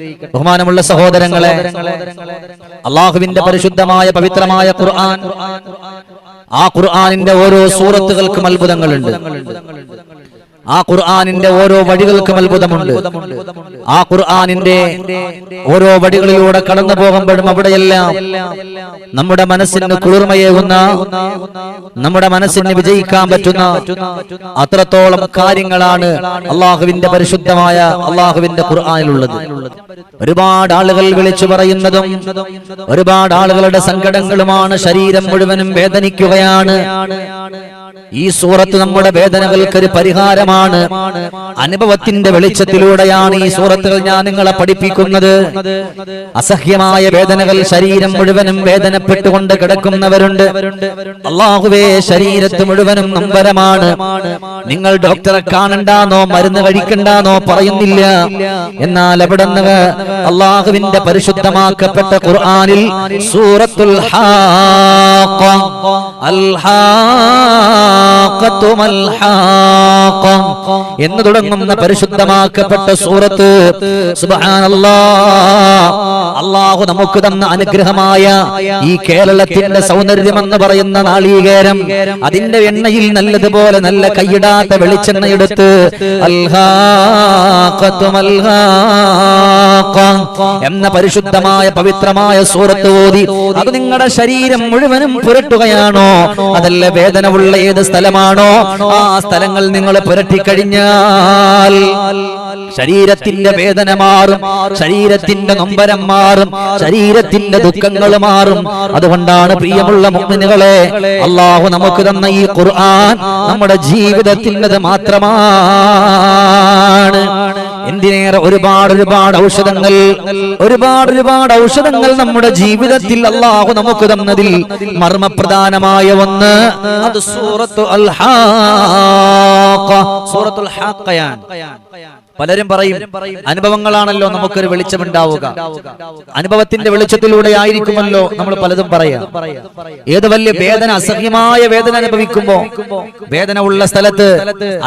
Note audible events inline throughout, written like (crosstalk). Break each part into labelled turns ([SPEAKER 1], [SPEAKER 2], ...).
[SPEAKER 1] ബഹുമാനമുള്ള സഹോദരങ്ങളെ അള്ളാഹുവിന്റെ പരിശുദ്ധമായ പവിത്രമായ ഖുർആൻ. ആ ഖുർആനിന്റെ ഓരോ സൂറത്തുകൾക്കും അത്ഭുതങ്ങളുണ്ട്. ആ ഖുർആാനിന്റെ ഓരോ വഴികൾക്കും അത്ഭുതമുണ്ട്. ആ ഖുർആാനിന്റെ ഓരോ വഴികളിലൂടെ കടന്നു പോകുമ്പോഴും അവിടെയെല്ലാം നമ്മുടെ മനസ്സിന് കുളിർമയേകുന്ന നമ്മുടെ മനസ്സിന് വിജയിക്കാൻ പറ്റുന്ന അത്രത്തോളം കാര്യങ്ങളാണ് അള്ളാഹുവിന്റെ പരിശുദ്ധമായ അള്ളാഹുവിന്റെ ഖുർആാനിലുള്ളത്. ഒരുപാട് ആളുകൾ വിളിച്ചു പറയുന്നതും ഒരുപാട് ആളുകളുടെ സങ്കടങ്ങളുമാണ് ശരീരം മുഴുവനും വേദനിക്കുകയാണ്. ഈ സൂറത്ത് നമ്മുടെ വേദനകൾക്ക് ഒരു പരിഹാരമാണ് അനുഭവത്തിന്റെ വെളിച്ചത്തിലൂടെയാണ് ഈ സൂറത്തുകൾ ഞാൻ നിങ്ങളെ പഠിപ്പിക്കുന്നത്. അസഹ്യമായ വേദനകൾ ശരീരം മുഴുവനും വേദനപ്പെട്ടുകൊണ്ട് കിടക്കുന്നവരുണ്ട്. അള്ളാഹുവേ ശരീരത്ത് മുഴുവനും നമ്പരമാണ്. നിങ്ങൾ ഡോക്ടറെ കാണണ്ടാന്നോ മരുന്ന് കഴിക്കണ്ടാന്നോ പറയുന്നില്ല. എന്നാൽ അവിടെ നിന്ന് അള്ളാഹുവിന്റെ പരിശുദ്ധമാക്കപ്പെട്ട ഖുർആാനിൽ സൂറത്തുൽ അൽ ഹാഖത്തു മൽ ഹാഖ. എന്ന് തുടങ്ങുന്ന പരിശുദ്ധമാക്കപ്പെട്ട സൂറത്ത്. അള്ളാഹു നമുക്ക് തന്ന അനുഗ്രഹമായ ഈ കേരളത്തിന്റെ സൗന്ദര്യം എന്ന് പറയുന്ന നാളീകേരം. അതിന്റെ എണ്ണയിൽ നല്ലതുപോലെ നല്ല കൈയിടാത്ത വെളിച്ചെണ്ണ എടുത്ത് എന്ന പരിശുദ്ധമായ പവിത്രമായ സൂറത്ത് ഓതി. അത് നിങ്ങളുടെ ശരീരം മുഴുവനും പുരട്ടുകയാണോ? അതല്ല വേദന ഉള്ള ഏത് സ്ഥലമാണോ? ആ സ്ഥലങ്ങൾ നിങ്ങൾ പുരട്ടിക്കഴിഞ്ഞാൽ ശരീരത്തിന്റെ വേദന മാറും ശരീരത്തിന്റെ നൊമ്പരം മാറും ശരീരത്തിന്റെ ദുഃഖങ്ങൾ മാറും. അതുകൊണ്ടാണ് പ്രിയമുള്ള മുഗ്മിനുകളെ അള്ളാഹു നമുക്ക് തന്ന ഈ ഖുർആൻ നമ്മുടെ ജീവിതത്തിന്റെത് മാത്രമാണ്. എന്തിനേറെ ഒരുപാട് ഒരുപാട് ഔഷധങ്ങൾ ഒരുപാട് ഒരുപാട് ഔഷധങ്ങൾ നമ്മുടെ ജീവിതത്തിൽ അള്ളാഹു നമുക്ക് തന്നതിൽ മർമ്മപ്രധാനമായ ഒന്ന് അത് സൂറത്തു അൽ ഹാഖ സൂറത്തുൽ ഹാഖയാൻ പലരും പറയും അനുഭവങ്ങളാണല്ലോ നമുക്കൊരു വെളിച്ചമുണ്ടാവുക. അനുഭവത്തിന്റെ വെളിച്ചത്തിലൂടെ ആയിരിക്കുമല്ലോ നമ്മൾ പലതും പറയാം. ഏത് വലിയ വേദന അസഹ്യമായ വേദന അനുഭവിക്കുമ്പോ വേദന ഉള്ള സ്ഥലത്ത്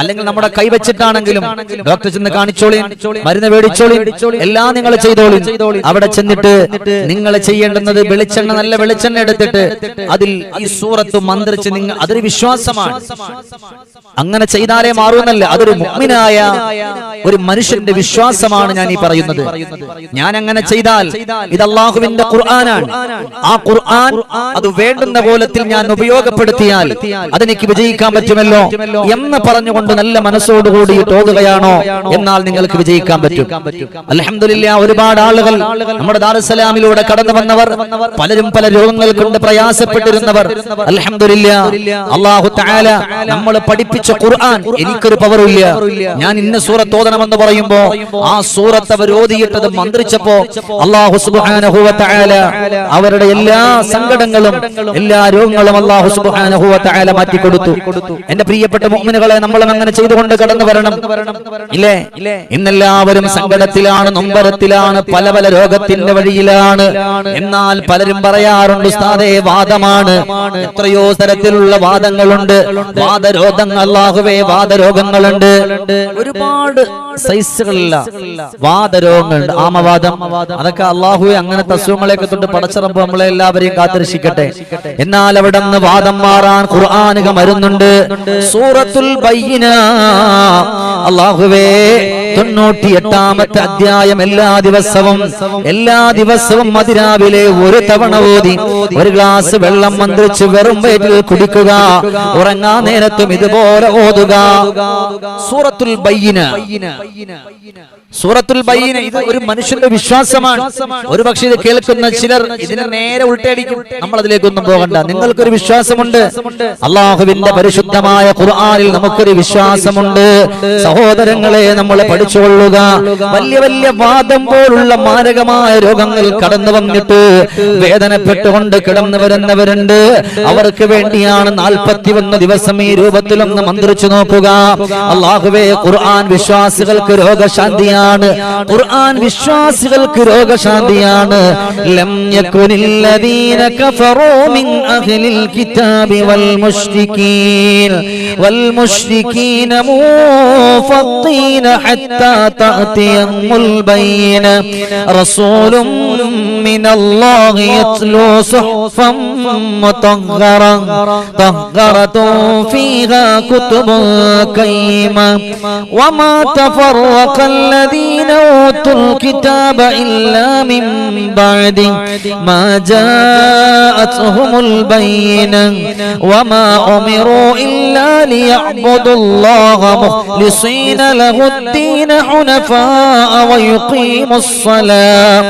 [SPEAKER 1] അല്ലെങ്കിൽ നമ്മുടെ കൈവച്ചിട്ടാണെങ്കിലും ഡോക്ടർ ചെന്ന് കാണിച്ചോളി മരുന്ന് മേടിച്ചോളി എല്ലാം നിങ്ങൾ ചെയ്തോളി അവിടെ ചെന്നിട്ട് നിങ്ങൾ ചെയ്യേണ്ടുന്നത് വെളിച്ചെണ്ണ നല്ല വെളിച്ചെണ്ണ എടുത്തിട്ട് അതിൽ ഈ സൂറത്ത് മന്ത്രിച്ച് നിങ്ങൾ അതൊരു വിശ്വാസമാണ്. അങ്ങനെ ചെയ്താലേ മാറുമെന്നല്ല അതൊരു മുഗ്മിനായ ഒരു മനുഷ്യന്റെ വിശ്വാസമാണ് ഞാൻ ഈ പറയുന്നത്. ഞാൻ അങ്ങനെ ചെയ്താൽ ഇത് അള്ളാഹുവിന്റെ ഖുർആനാണ്. ആ ഖുർആൻ അത് വേണ്ടുന്ന കോലത്തിൽ ഞാൻ ഉപയോഗപ്പെടുത്തിയാൽ അതെനിക്ക് വിജയിക്കാൻ പറ്റുമല്ലോ എന്ന് പറഞ്ഞുകൊണ്ട് നല്ല മനസ്സോടുകൂടി തോന്നുകയാണോ? എന്നാൽ നിങ്ങൾക്ക് വിജയിക്കാൻ പറ്റും. അലഹമില്ല ഒരുപാട് ആളുകൾ നമ്മുടെ ദാറുസലാമിലൂടെ കടന്നു വന്നവർ പലരും പല രോഗങ്ങൾ കൊണ്ട് പ്രയാസപ്പെട്ടിരുന്നവർ. അലഹമില്ല അള്ളാഹു നമ്മൾ പഠിപ്പിച്ച ഖുർആൻ എനിക്കൊരു പവറില്ല ഞാൻ ഇന്ന സൂറത്ത് ഓതണമെന്ന് പറയുമ്പോ ആ സൂറത്ത് അവർ ഓതിയിട്ടത് മന്ത്രിച്ചപ്പോ അള്ളാഹു അവരുടെ എല്ലാ സങ്കടങ്ങളും എല്ലാ രോഗങ്ങളും അള്ളാഹു മാറ്റി കൊടുത്തു എന്റെ പ്രിയപ്പെട്ട മുഅ്മിനുകളെ നമ്മളും അങ്ങനെ ചെയ്തുകൊണ്ട് കടന്നു വരണം. ഇല്ലേ? ഇന്നെല്ലാവരും സങ്കടത്തിലാണ് നൊമ്പരത്തിലാണ് പല പല രോഗത്തിന്റെ വഴിയിലാണ്. എന്നാൽ പലരും പറയാറുണ്ട് ഉസ്താദേ വാദമാണ്. എത്രയോ തരത്തിലുള്ള വാദങ്ങളുണ്ട്. വാദരോഗങ്ങൾ അള്ളാഹുവേ വാദരോഗങ്ങളുണ്ട്. ഒരുപാട് സൈസുകളില്ല. വാദരോഗങ്ങളുണ്ട്. ആമവാദം. അതൊക്കെ അള്ളാഹുവെ അങ്ങനത്തെ അസുഖങ്ങളെയൊക്കെ തൊട്ട് പടച്ചിറമ്പ് നമ്മളെ എല്ലാവരെയും കാത്തിരക്ഷിക്കട്ടെ. എന്നാൽ അവിടെ നിന്ന് വാദം മാറാൻ ഖുർആാനുക മരുന്നുണ്ട്. സൂറത്തുൽ ബയ്യന. അള്ളാഹുവേ തൊണ്ണൂറ്റി എട്ടാമത്തെ അധ്യായം എല്ലാ ദിവസവും എല്ലാ ദിവസവും അതിരാവിലെ ഒരു തവണ ഓതി ഒരു ഗ്ലാസ് വെള്ളം മന്ത്രിച്ച് വെറും വയറ്റിൽ കുടിക്കുക ഉറങ്ങാ നേരത്തും ഇതുപോലെ ഓതുക. സൂറത്തുൽ ബയ്യന സൂറത്തുൽ ബൈന ഇത് ഒരു മനുഷ്യന്റെ വിശ്വാസമാണ്. ഒരു പക്ഷേ ഇത് കേൾക്കുന്ന ചിലർ ഇതിനെ നേരെ ഉൾട്ടടിക്കും. നമ്മൾ അതിലേക്കൊന്നും പോകണ്ട. നിങ്ങൾക്കൊരു വിശ്വാസമുണ്ട്. അള്ളാഹുവിന്റെ പരിശുദ്ധമായ ഖുർആനിൽ നമുക്കൊരു വിശ്വാസമുണ്ട്. സഹോദരങ്ങളെ നമ്മൾ പഠിച്ചുകൊള്ളുക. വലിയ വലിയ വാദം പോലുള്ള മാരകമായ രോഗങ്ങൾ കടന്നു വന്നിട്ട് വേദനപ്പെട്ടുകൊണ്ട് കിടന്നു വരുന്നവരുണ്ട്. അവർക്ക് വേണ്ടിയാണ് നാൽപ്പത്തി ഒന്ന് ദിവസം ഈ രൂപത്തിലൊന്ന് മന്ത്രിച്ചു നോക്കുക. അള്ളാഹുവേ ഖുർആൻ വിശ്വാസികൾക്ക് രോഗശാന്തിയാണ് രോഗശാന്തിയാണ്. ഖുർആൻ വിശ്വാസികൾക്ക് രോഗശാന്തിയാണ്. ലം യകുനില്ലദീന കഫറൂ മിൻ അഹ്ലിൽ കിതാബി വൽ മുശ്രികീൻ വൽ മുശ്രികീന മുഫത്തീന ഹത്താ തഅതിയഹുൽ ബൈന. റസൂലും رسول من الله يتلو صحفا مطهرا طهرة فيها كتب قيمة وما تفرق الذين أوتوا الكتاب إلا من بعد ما جاءتهم البينة. وما أمروا إلا ليعبدوا الله مخلصين له الدين حنفاء ويقيموا الصلاة.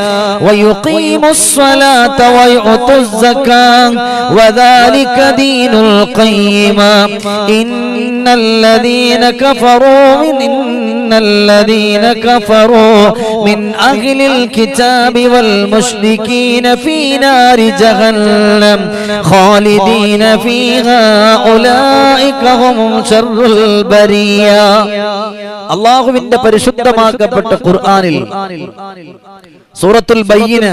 [SPEAKER 1] الصلاة ويؤتوا الزكاة وذلك دين القيمة إن الذين كفروا من إن الذين كفروا من أهل الكتاب والمشركين في نار جهنم خالدين فيها أولئك هم شر البرية അള്ളാഹുവിന്റെ പരിശുദ്ധമാക്കപ്പെട്ട ഖുർആനിൽ സൂറത്തുൽ ബയ്യന.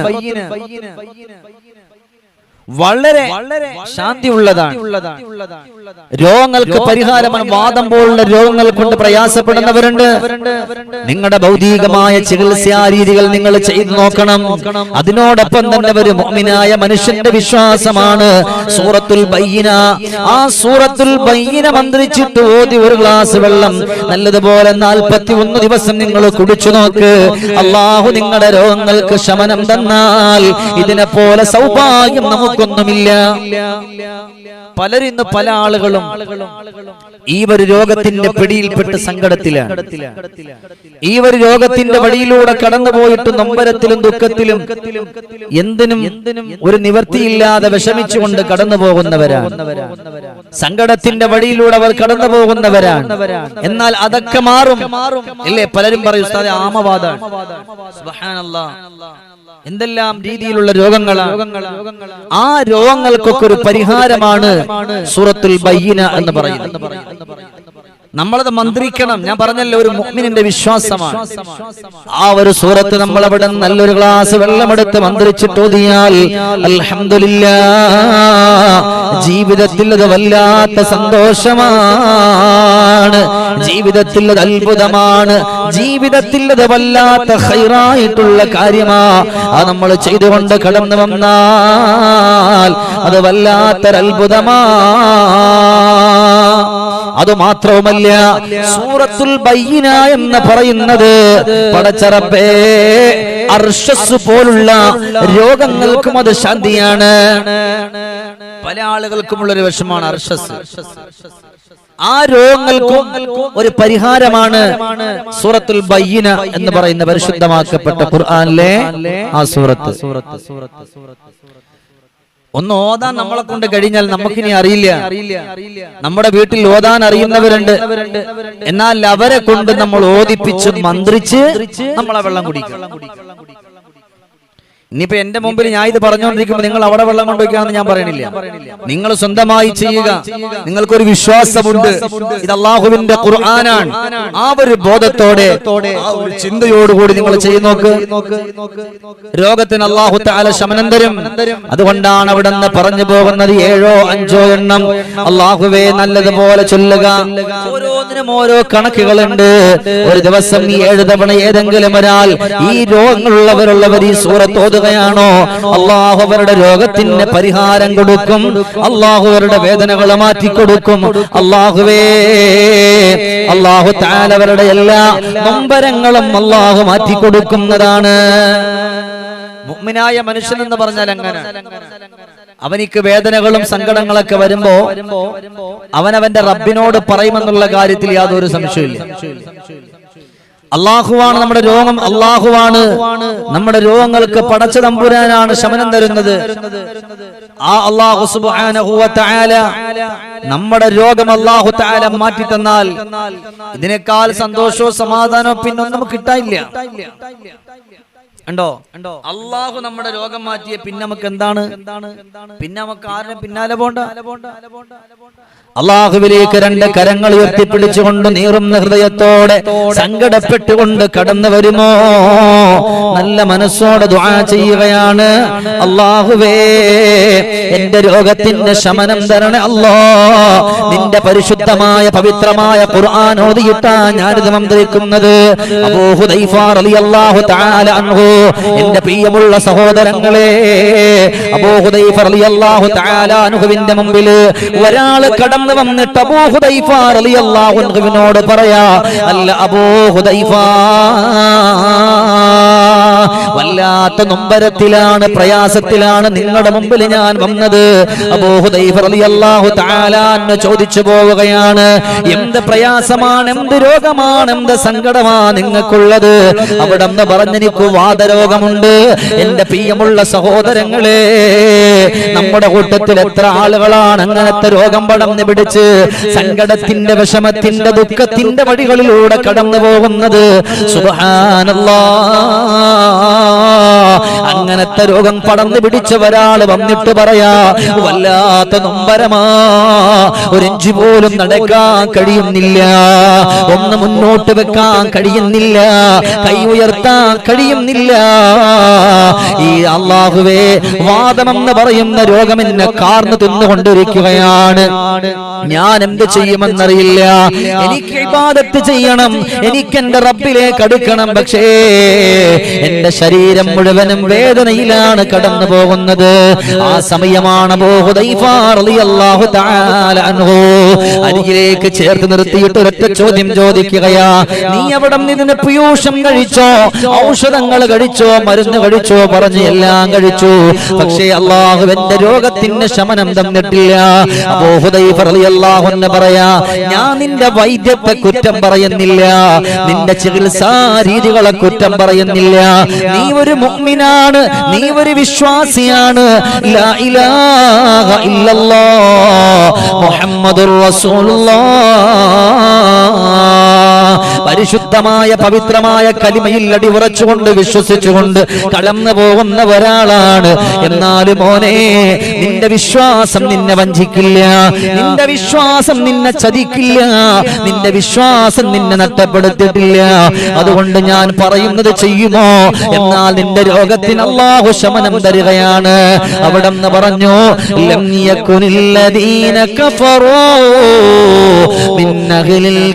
[SPEAKER 1] വളരെ വളരെ ശാന്തിയുള്ളതാണ്. രോഗങ്ങൾക്ക് പരിഹാരമാണ്. വാദം പോലുള്ള രോഗങ്ങൾ കൊണ്ട് പ്രയാസപ്പെടുന്നവരുണ്ട്. നിങ്ങളുടെ ഭൗതികമായ ചികിത്സാ രീതികൾ നിങ്ങൾ ചെയ്തു നോക്കണം. അതിനോടൊപ്പം തന്നെ ഒരു മോമിനായ മനുഷ്യന്റെ വിശ്വാസമാണ്. സൂറത്തുൽ ബയ്യന. ആ സൂറത്തുൽ ബയ്യന മന്ത്രിച്ചിട്ട് ഓതി ഒരു ഗ്ലാസ് വെള്ളം. നല്ലതുപോലെ നാൽപ്പത്തി ഒന്ന് ദിവസം നിങ്ങൾ കുടിച്ചു നോക്ക്. അള്ളാഹു നിങ്ങളുടെ രോഗങ്ങൾക്ക് ശമനം തന്നാൽ ഇതിനെ പോലെ സൗഭാഗ്യം നമുക്കൊന്നുമില്ല പലരും ഇന്ന് പല ആളുകളും ഈ ഒരു രോഗത്തിന്റെ പിടിയിൽപ്പെട്ട് സങ്കടത്തിലാണ്. ഈ ഒരു രോഗത്തിന്റെ വഴിയിലൂടെ കടന്നുപോയിട്ട് നൊമ്പരത്തിലും ദുഃഖത്തിലും എന്തിനും ഒരു നിവർത്തിയില്ലാതെ വിഷമിച്ചുകൊണ്ട് കടന്നു പോകുന്നവരാണ് സങ്കടത്തിന്റെ വഴിയിലൂടെ അവർ കടന്നു പോകുന്നവരാണ് എന്നാൽ അതൊക്കെ മാറും. ഇല്ലേ? പലരും പറയും ആമവാദം എന്തെല്ലാം രീതിയിലുള്ള രോഗങ്ങളാണ്. ആ രോഗങ്ങൾക്കൊക്കെ ഒരു പരിഹാരമാണ് സൂറത്തുൽ ബയ്യന എന്ന് പറയുന്നത് നമ്മളത് മന്ത്രിക്കണം. ഞാൻ പറഞ്ഞല്ലോ ഒരു മുഗ്മിനിന്റെ വിശ്വാസമാണ്. ആ ഒരു സൂറത്ത് നമ്മൾ അവിടെ നല്ലൊരു ഗ്ലാസ് വെള്ളമെടുത്ത് മന്ത്രിച്ചിട്ട് ഓതിയാൽ അൽഹംദുലില്ലാ. ജീവിതത്തിൽ അത് വല്ലാത്ത സന്തോഷമാണ്. ജീവിതത്തിൽ അത് അത്ഭുതമാണ്. ജീവിതത്തിൽ അത് വല്ലാത്ത ഹൈറായിട്ടുള്ള കാര്യമാ. ആ നമ്മൾ ചെയ്തുകൊണ്ട് കടന്നു വന്നാൽ അത് വല്ലാത്തൊരത്ഭുതമാ. അത് മാത്രവുമല്ല സൂറത്തുൽ ബയ്യന എന്ന് പറയുന്നത് പടച്ചറപ്പേ അർഷസ് പോലുള്ള രോഗങ്ങൾക്കും അത് ശാന്തിയാണ്. പല ആളുകൾക്കുമുള്ള ഒരു വിഷമാണ് അർഷസ്. ആ രോഗങ്ങൾക്കും ഒരു പരിഹാരമാണ് സൂറത്തുൽ ബയ്യന എന്ന് പറയുന്ന പരിശുദ്ധമാക്കപ്പെട്ട ഖുർആനിലെ ആ സൂറത്ത് സൂറത്ത് സൂറത്ത് സൂറത്ത്. ഒന്ന് ഓതാൻ നമ്മളെ കൊണ്ട് കഴിഞ്ഞാൽ നമുക്കിനി അറിയില്ല. നമ്മുടെ വീട്ടിൽ ഓതാൻ അറിയുന്നവരുണ്ട്. എന്നാൽ അവരെ കൊണ്ട് നമ്മൾ ഓദിപ്പിച്ച് മന്ത്രിച്ച് നമ്മളെ വെള്ളം കുടിക്കും. ഇനിയിപ്പോ എന്റെ മുമ്പിൽ ഞാൻ ഇത് പറഞ്ഞുകൊണ്ടിരിക്കുമ്പോൾ നിങ്ങൾ അവിടെ വെള്ളം കൊണ്ടുവയ്ക്കാന്ന് ഞാൻ പറയണില്ല. നിങ്ങൾ സ്വന്തമായി ചെയ്യുക. നിങ്ങൾക്കൊരു വിശ്വാസമുണ്ട്. ഇത് അള്ളാഹുവിന്റെ ഖുർആനാണ്. ആ ഒരു ബോധത്തോടെ ആ ഒരു ചിന്തയോടുകൂടി നിങ്ങൾ ചെയ്തു നോക്ക്. രോഗത്തിന് അള്ളാഹു താല ശമനം തരും. അതുകൊണ്ടാണ് അവിടെ നിന്ന് പറഞ്ഞു പോകുന്നത് ഏഴോ അഞ്ചോ എണ്ണം. അള്ളാഹുവെ നല്ലതുപോലെ ചൊല്ലുക. ഓരോന്നിനും ഓരോ കണക്കുകളുണ്ട്. ഒരു ദിവസം ഈ ഏഴ് തവണ ഏതെങ്കിലും ഒരാൾ ഈ രോഗങ്ങളുള്ളവരുള്ളവർ ഈ സൂറത്ത് ഓതുകയാണോ അള്ളാഹു അവരുടെ രോഗത്തിന് പരിഹാരം കൊടുക്കും. അള്ളാഹു അവരുടെ വേദനകൾ മാറ്റിക്കൊടുക്കും അള്ളാഹുവേ അള്ളാഹു താലവരുടെ എല്ലാ നൊമ്പരങ്ങളും അള്ളാഹു മാറ്റിക്കൊടുക്കുന്നതാണ് മുഅ്മിനായ മനുഷ്യൻ എന്ന് പറഞ്ഞാൽ അങ്ങനെ അവനിക്ക് വേദനകളും സങ്കടങ്ങളൊക്കെ വരുമ്പോ അവനവന്റെ റബ്ബിനോട് പറയുമെന്നുള്ള കാര്യത്തിൽ യാതൊരു സംശയമില്ല അള്ളാഹുവാണ് നമ്മുടെ രോഗം അള്ളാഹുവാണ് നമ്മുടെ രോഗങ്ങൾക്ക് പടച്ച തമ്പുരാനാണ് ശമനം തരുന്നത്. ആ അള്ളാഹു നമ്മുടെ രോഗം അള്ളാഹു താല മാറ്റി തന്നാൽ ഇതിനേക്കാൾ സന്തോഷവും സമാധാനവും പിന്നൊന്നും കിട്ടാനില്ല. ഉണ്ടോ ഉണ്ടോ അള്ളാഹു നമ്മുടെ രോഗം മാറ്റിയ പിന്നെ നമുക്ക് എന്താണ്? പിന്നെ നമുക്ക് ആരുടെ പിന്നാലെ പോണ്ട? അള്ളാഹുവിലേക്ക് രണ്ട് കരങ്ങൾ ഉയർത്തിപ്പിടിച്ചുകൊണ്ട് നീറുന്ന ഹൃദയത്തോടെ സങ്കടപ്പെട്ടുകൊണ്ട് കടന്നു വരുമോ? നല്ല മനസ്സോടെ ദുആ ചെയ്യുകയാണ്. അള്ളാഹുവേ എന്റെ രോഗത്തിന്റെ ശമനം തരണേ അല്ലോ നിന്റെ പരിശുദ്ധമായ പവിത്രമായ ഖുർആൻ ഓതിയിട്ടാ ഞാനിത് മന്ത്രിക്കുന്നത്. അബൂ ഹുദൈഫ റളിയല്ലാഹു തആല അൻഹു എന്റെ പ്രിയമുള്ള സഹോദരങ്ങളെ അബൂ ഹുദൈഫ റളിയല്ലാഹു തആല അൻഹുവിന്റെ മുമ്പിൽ ഒരാൾ കടന്നു വന്നിട്ട് അബൂ ഹുദൈഫ റളിയല്ലാഹു അൻഹുവിനോട് പറയാ അല്ല അബൂ ഹുദൈഫ വല്ലാത്ത നൊമ്പരത്തിലാണ് പ്രയാസത്തിലാണ് നിങ്ങളുടെ മുമ്പിൽ ഞാൻ വന്നത്. ചോദിച്ചു പോവുകയാണ് എന്ത് പ്രയാസമാണ് എന്ത് രോഗമാണ് എന്ത് സങ്കടമാണ് നിങ്ങൾക്കുള്ളത്? അവിടെ നിന്ന് പറഞ്ഞെനിക്ക് വാദരോഗമുണ്ട്. എന്റെ പ്രിയമുള്ള സഹോദരങ്ങളെ നമ്മുടെ കൂട്ടത്തിൽ എത്ര ആളുകളാണ് അങ്ങനത്തെ രോഗം പടന്ന് പിടിച്ച് സങ്കടത്തിന്റെ വിഷമത്തിന്റെ ദുഃഖത്തിന്റെ വഴികളിലൂടെ കടന്നു പോകുന്നത് ஆ അങ്ങനത്തെ രോഗം പടർന്നു പിടിച്ച ഒരാൾ വന്നിട്ട് പറയാ വല്ലാത്ത നൊമ്പരമാ ഒരഞ്ചു പോലും നടക്കാൻ കഴിയുന്നില്ല ഒന്ന് മുന്നോട്ട് വെക്കാൻ കഴിയുന്നില്ല കൈ ഉയർത്താൻ കഴിയുന്നില്ല. ഈ അള്ളാഹുവേ വാദമെന്ന് പറയുന്ന രോഗം എന്നെ കാർന്നു തിന്നുകൊണ്ടിരിക്കുകയാണ്. ഞാൻ എന്ത് ചെയ്യുമെന്നറിയില്ല. എനിക്ക് ഇബാദത്ത് ചെയ്യണം എനിക്ക് എന്റെ റബ്ബിലേക്ക് അടുക്കണം പക്ഷേ എന്റെ ശരീരം മുഴുവനും വേദനയിലാണ് കടന്നു പോകുന്നത്. ആ സമയമാണ് അരികിലേക്ക് ചേർത്ത് നിർത്തിയിട്ട് ഒരൊറ്റ ചോദ്യം ചോദിക്കുകയാ. നീ അവിടെ ഇതിന് പീയൂഷം കഴിച്ചോ? ഔഷധങ്ങൾ കഴിച്ചോ? മരുന്ന് കഴിച്ചോ? പറഞ്ഞ് എല്ലാം കഴിച്ചു. പക്ഷേ അള്ളാഹു എന്റെ രോഗത്തിന് ശമനം തന്നിട്ടില്ല. അബൂ എന്ന് പറയാ ഞാൻ നിന്റെ വൈദ്യത്തെ കുറ്റം പറയുന്നില്ല. നിന്റെ ചികിത്സാ രീതികളെ കുറ്റം പറയുന്നില്ല. നീ ഒരു മുഅ്മിനാണ്. നീ ഒരു വിശ്വാസിയാണ്. മുഹമ്മദുർ റസൂലുള്ളാഹ് (laughs) പരിശുദ്ധമായ പവിത്രമായ കലിമയിൽ അടിയുറച്ചുകൊണ്ട് വിശ്വസിച്ചുകൊണ്ട് കടന്നു പോകുന്ന ഒരാളാണ്. എന്നാലും മോനെ നിന്റെ വിശ്വാസം നിന്നെ വഞ്ചിക്കില്ല. നിന്റെ വിശ്വാസം നിന്നെ ചതിക്കില്ല. നിന്റെ വിശ്വാസം നിന്നെ നഷ്ടപ്പെടുത്തിയിട്ടില്ല. അതുകൊണ്ട് ഞാൻ പറയുന്നത് ചെയ്യുമോ? എന്നാൽ നിന്റെ രോഗത്തിന് അള്ളാഹു ശമനം തരികയാണ്. അവിടെ നിന്ന് പറഞ്ഞു ലം കഫറോ മിൻ അഹ്ലിൽ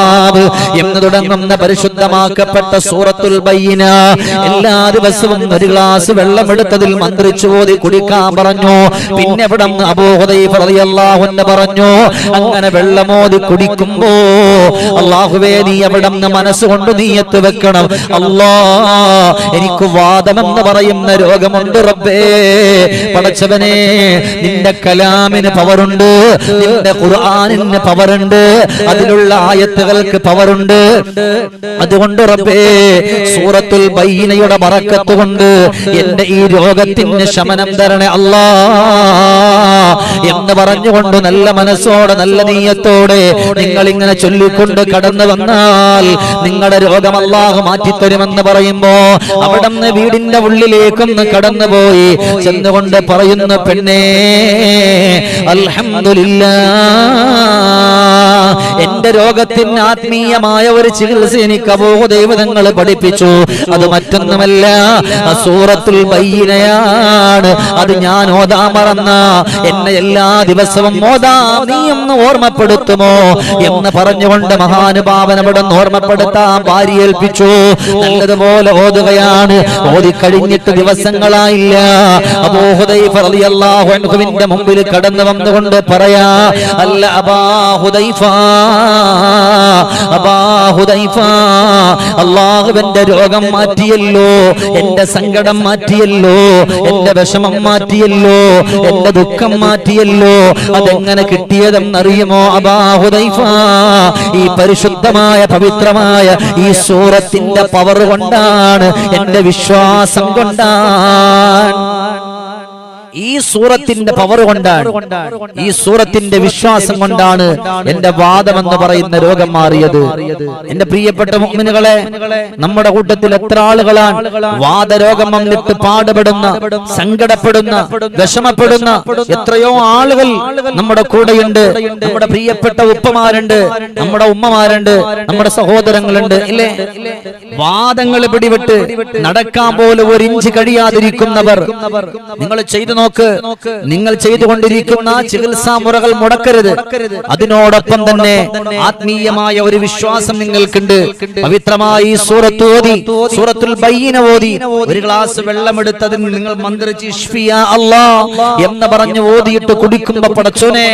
[SPEAKER 1] കിതാബ് എന്ന് തുടങ്ങുന്ന പരിശുദ്ധമാക്കപ്പെട്ട സൂറത്തുൽ ബൈന എല്ലാ ദിവസവും ഒരു ഗ്ലാസ് വെള്ളം എടുത്തതിൽ മന്ത്രിച്ചു ഓതി കുടിക്കാൻ പറഞ്ഞു. പിന്നെ ഇവിടെ റളിയല്ലാഹുവിന് പറഞ്ഞു അങ്ങനെ വെള്ളമോതി കുടിക്കുമ്പോ അള്ളാഹുവേ നീ അവിടെ മനസ്സുകൊണ്ട് മനസ്സുകൊണ്ട് എത്തു വെക്കണം. അല്ലാ എനിക്ക് വാദമെന്ന് പറയുന്ന രോഗമുണ്ട് റബ്ബേ. പടച്ചവനെ നിന്റെ കലാമിന് പവറുണ്ട് നിന്റെ ഖുർആനിന് പവറുണ്ട്. അതിലുള്ള ആയത്തുകൾക്ക് പവറുണ്ട്. അതുകൊണ്ട് റബ്ബേ സൂറത്തുൽ ബൈനയുടെ മറക്കത്ത് കൊണ്ട് എന്റെ ഈ രോഗത്തിന് ശമനം തരണേ അല്ലാ. എന്ന് പറഞ്ഞുകൊണ്ട് നല്ല മനസ്സോടെ നല്ല നീയത്തോടെ നിങ്ങൾ ഇങ്ങനെ ചൊല്ലിക്കൊണ്ട് കടന്നു വന്നാൽ നിങ്ങളുടെ രോഗം അല്ലാഹ് മാറ്റിത്തരുമെന്ന് പറയുമ്പോ അവിടെ നിന്ന് വീടിന്റെ ഉള്ളിലേക്കൊന്ന് കടന്നുപോയി ചെന്നുകൊണ്ട് പറയുന്ന പെണ്ണേ അൽഹംദുലില്ലാ എന്റെ രോഗത്തിന് ആത്മീയമായ ഒരു ചികിത്സ എനിക്ക് അബോഹ ദൈവതങ്ങൾ പഠിപ്പിച്ചു. അത് മറ്റൊന്നുമല്ല സൂറത്തിൽ ബയ്യനയാണ്. അത് ഞാൻ ഓതാ മറന്ന എന്നെ എല്ലാ ദിവസവും ഓതാ. നീ ഒന്ന് ഓർമ്മപ്പെടുത്തുമോ എന്ന് പറഞ്ഞുകൊണ്ട് മഹാനുഭാവൻ അവിടെ ഓർമ്മപ്പെടുത്താൻ ഭാര്യ ഏൽപ്പിച്ചു. നല്ലതുപോലെ ഓതുകയാണ്. ഓതിക്കഴിഞ്ഞിട്ട് ദിവസങ്ങളായില്ല. അബൂഹുദൈഫ റളിയല്ലാഹു അൻഹുവിന്റെ മുമ്പിൽ കടന്നു വന്നുകൊണ്ട് പറയാ അല്ല അബാഹുദൈഫ അള്ളാഹുവിന്റെ രോഗം മാറ്റിയല്ലോ എന്റെ സങ്കടം മാറ്റിയല്ലോ എന്റെ വിഷമം മാറ്റിയല്ലോ എന്റെ ദുഃഖം മാറ്റിയല്ലോ അതെങ്ങനെ കിട്ടിയതെന്നറിയുമോ അബാഹുദൈഫ ഈ പരിശുദ്ധമായ പവിത്രമായ ഈ സൂറത്തിന്റെ പവർ കൊണ്ടാണ് എന്റെ വിശ്വാസം കൊണ്ടാണ്. ഈ സൂറത്തിന്റെ പവർ കൊണ്ടാണ്. ഈ സൂറത്തിന്റെ വിശ്വാസം കൊണ്ടാണ് എന്റെ വാദം എന്ന് പറയുന്ന രോഗം മാറിയത്. എന്റെ പ്രിയപ്പെട്ട മുഅ്മിനുകളെ നമ്മുടെ കൂട്ടത്തിൽ എത്ര ആളുകളാണ് വാദരോഗം വന്നിട്ട് പാടുപെടുന്ന സങ്കടപ്പെടുന്ന വിഷമപ്പെടുന്ന എത്രയോ ആളുകൾ നമ്മുടെ കൂടെയുണ്ട്. നമ്മുടെ പ്രിയപ്പെട്ട ഉപ്പമാരുണ്ട് നമ്മുടെ ഉമ്മമാരുണ്ട് നമ്മുടെ സഹോദരങ്ങളുണ്ട് ഇല്ലേ? വാദങ്ങൾ പിടിവിട്ട് നടക്കാൻ പോലും ഒരു ഇഞ്ച് കഴിയാതിരിക്കുന്നവർ. നിങ്ങൾ ചെയ്തു നോക്ക്. നിങ്ങൾ ചെയ്തുകൊണ്ടിരിക്കുന്ന ചികിത്സാ മുറകൾ മുടക്കരുത്. അതിനോടൊപ്പം തന്നെ ആത്മീയമായ ഒരു വിശ്വാസം നിങ്ങൾക്കുണ്ട്. പവിത്രമായി സൂറത്ത് ഓതി. സൂറത്തുൽ ബൈന ഓതി. ഒരു ഗ്ലാസ് വെള്ളമെടുത്തതിൽ നിങ്ങൾ മന്ത്രിച്ച് അല്ലാ എന്ന് പറഞ്ഞു ഓതിയിട്ട് കുടിക്കുമ്പോ പടച്ചോനെ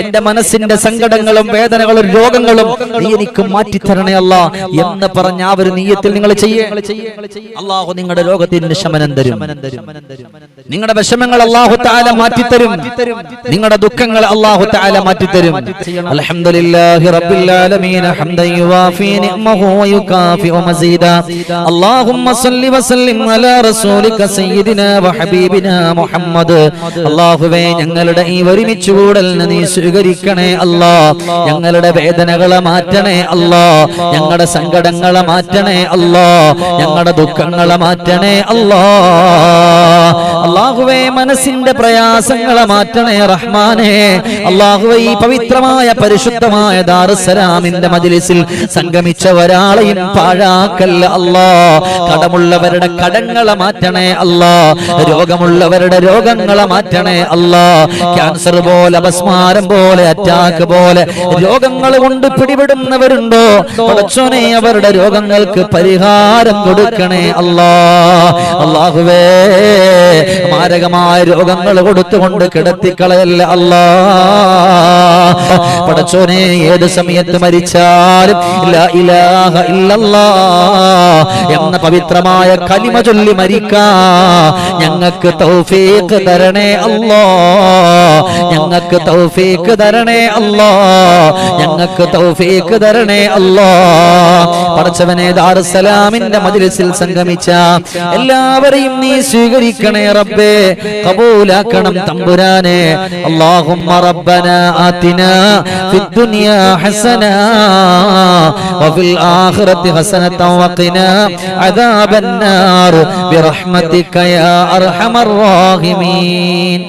[SPEAKER 1] എന്റെ മനസ്സിന്റെ സങ്കടങ്ങളും വേദനകളും രോഗങ്ങളും നീ എനിക്ക് മാറ്റിത്തരണേ അല്ല എന്ന് പറഞ്ഞ ആ ഒരു നീയത്തിൽ നിങ്ങൾ ചെയ്യേ. അള്ളാഹു നിങ്ങളുടെ രോഗത്തിന് ശമനം തരും. നിങ്ങളുടെ വിഷമങ്ങൾ അള്ളാഹു താല മാറ്റിത്തരും നിങ്ങളുടെ ദുഃഖങ്ങൾ അള്ളാഹു താല മാറ്റിത്തരും അൽഹംദുലില്ലാഹി റബ്ബിൽ ആലമീൻ ഹംദൻ യുവാഫി നിഅമഹു വയുകാഫി മസീദ. അല്ലാഹുമ്മ സല്ലി റസൂലിക സയ്യിദിനാ മുഹമ്മദ്. അല്ലാഹുവേ ഞങ്ങളുടെ ഈ ഒരുമിച്ച് കൂടലിന് നീ സ്വീകരിക്കണേ അല്ലാ. ഞങ്ങളുടെ വേദനകളെ മാറ്റണേ അല്ലാ. ഞങ്ങളുടെ സങ്കടങ്ങളെ മാറ്റണേ അല്ലാ. ഞങ്ങളുടെ ദുഃഖങ്ങളെ മാറ്റണേ അല്ലാ. അല്ലാഹുവേ മനസ്സ് മനസ്സിന്റെ പ്രയാസങ്ങളെ മാറ്റണേ റഹ്മാനെ. അള്ളാഹു ഈ പവിത്രമായ പരിശുദ്ധമായ ദാറുസലാമിന്റെ മജിലിസിൽ സംഗമിച്ച ഒരാളെയും പാഴാക്കല്ല അല്ലാ. കടമുള്ളവരുടെ കടങ്ങളെ മാറ്റണേ അല്ലാ. രോഗമുള്ളവരുടെ രോഗങ്ങളെ മാറ്റണേ അല്ലാ. ക്യാൻസർ പോലെ അപസ്മാരം പോലെ അറ്റാക്ക് പോലെ രോഗങ്ങൾ കൊണ്ട് പിടിപെടുന്നവരുണ്ടോ? പടച്ചോനെ അവരുടെ രോഗങ്ങൾക്ക് പരിഹാരം കൊടുക്കണേ അല്ലാ. അള്ളാഹുവേ മാരകമായ രോഗങ്ങൾ കൊടുത്തുകൊണ്ട് കിടത്തിക്കളയല്ല അല്ലാ. പടച്ചോനെ ഏത് സമയത്ത് മരിച്ചാലും എന്ന പവിത്രമായ കലിമ ചൊല്ലി മരിക്കാ. ഞങ്ങൾക്ക് തൗഫീഖ് തരണേ അല്ലോ. ഞങ്ങൾക്ക് തൗഫീഖ് തരണേ അല്ലോ. ഞങ്ങൾക്ക് തൗഫീഖ് തരണേ അല്ലോ. പടച്ചവനെ ദാറുസലാമിന്റെ മജ്ലിസിൽ സംഗമിച്ച എല്ലാവരെയും നീ സ്വീകരിക്കണേ റബ്ബേ. കബൂലാക്കണം തമ്പുരാനെ. അല്ലാഹുമ്മ റബ്ബന ആതിന ഫിദ് ദുനിയ ഹസന വഫിൽ ആഖിറതി ഹസനത വഖിന അദാബന്നാർ. ബിറഹ്മതിക യാ അർഹമർ റഹീമീൻ.